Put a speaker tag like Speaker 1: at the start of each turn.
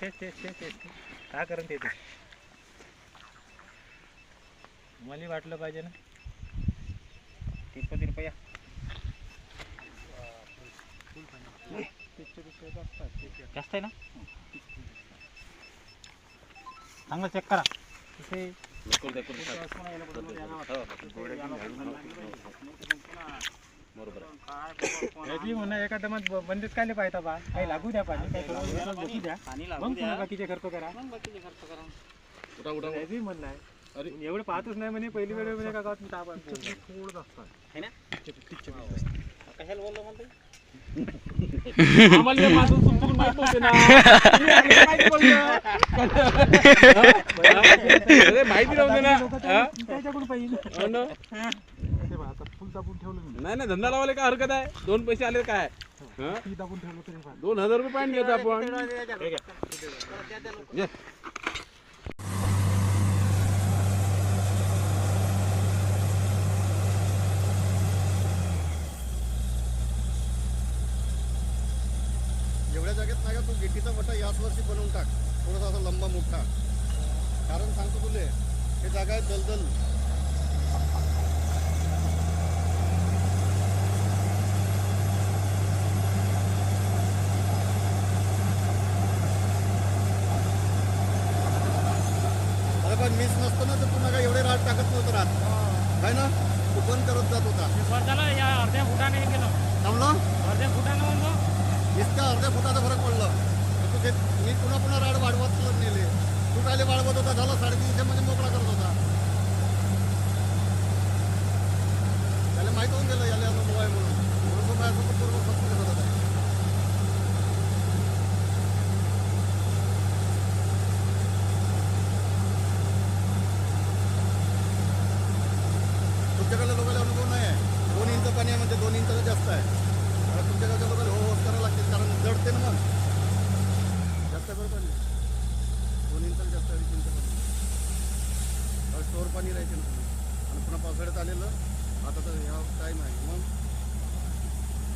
Speaker 1: तेच तेच तेच तेच काय करून ते ते मला वाटलं पाहिजे ना तिरपं तिरपं या जास्त आहे ना चांगलं चेक करा तिथे याची म्हणा एका दमात ब- बंदीच काय पाहिजे बा. काही लागू द्या पाणी काही थोडं दिवसात बसू द्या. मग पुन्हा बाकीचे खर्च करा. म्हणणं आहे. अरे. एवढं पाहतच नाही म्हणे पहिली वेळ म्हणे का गावात मी ताप आणतो.
Speaker 2: आम्हाला हे माझं समजून माहीत नव्हते ना. तुम्ही आम्हाला माहिती बोललं. अरे माहिती नव्हते ना. हा?
Speaker 1: त्याच्याकडून पाहिजे
Speaker 2: हो ना?
Speaker 1: दाबून ठेवलं मी.
Speaker 2: नाही नाही धंदा लावायला काय हरकत आहे? दोन पैसे आले काय? हा?
Speaker 1: ती दाबून ठेवलं तरी फार.
Speaker 2: दोन हजार रुपये पॅन्ट घेतो आपण. ये.
Speaker 3: एवढ्या जागेत नाही का तू गिट्टीचा वटा याच वर्षी बनवून टाक. थोडासा असा लंबा मोठा. कारण सांगतो तुले हे जागा आहे दलदल. पण मिस नसतं ना तर पुन्हा काय एवढे रात टाकत नव्हतं रात काय ना? तू बंद करत जात होता.
Speaker 1: या अर्ध्या फुटाने गेलो
Speaker 3: थांबलं?
Speaker 1: अर्ध्या फुटाने म्हणलो.
Speaker 3: इतका अर्ध्या फुटाचा फरक पडलं. तू मी पुन्हा पुन्हा राड वाढवत नेले तू कायले वाढवत होता झाला साडेतीनशे मध्ये मोकळा करत होता त्याला माहीत होऊन गेलं याला अनुभव आहे म्हणून म्हणून तो माझ्यासोबत पूर्ण फसवले होता त्याला. तुमच्याकडे लोकांना अनुभव नाही आहे दोन इंच पाणी आहे म्हणजे दोन इंच जास्त आहे. तुमच्या तुमच्याकडच्या हो होत करावं लागते कारण जडते ना मग जास्त बरोबर पाणी दोन इंच जास्त अडीच इंच स्टोर पाणी राहायचे ना आणि पुन्हा पावसाळ्यात आलेलं आता तर ह्या टाईम आहे. मग